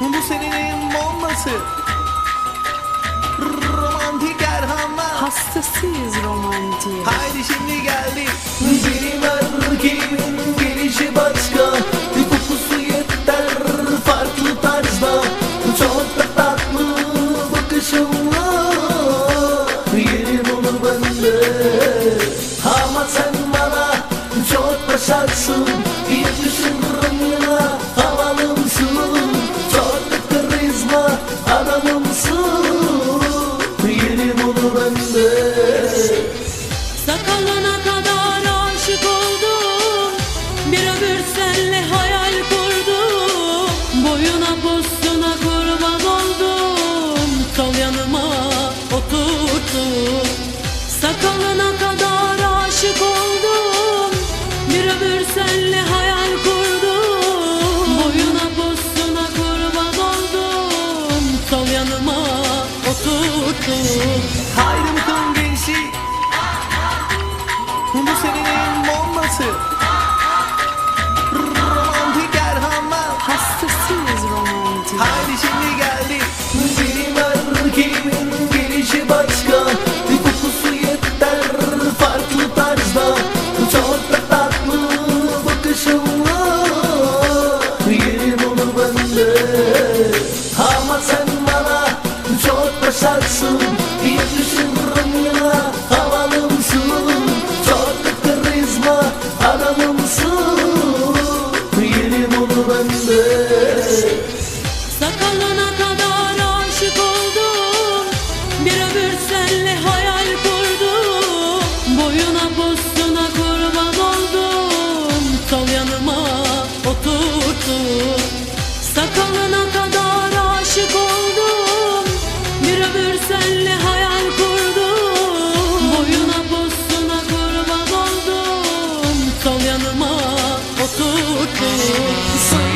Bu senin bombası? Romantik Erhan'la. Hastasıyız romantiğe. Haydi şimdi geldi Sakalına kadar aşık oldum. Bir senle hayal kurdum. Boyuna postuna kurban oldum. Sol yanıma oturttum. Sakalına kadar aşık oldum. Bir ömür senle hayal yanıma oturttum. Haydi bakalım gençlik Bu senin başarsın Yakışırım ya havalımsın Çok karizma adamımsın onu bende Sakalına kadar aşık oldum. Bir senle hayal kurdum. Boyuna postuna kurban oldum. Sol yanıma oturttum kurban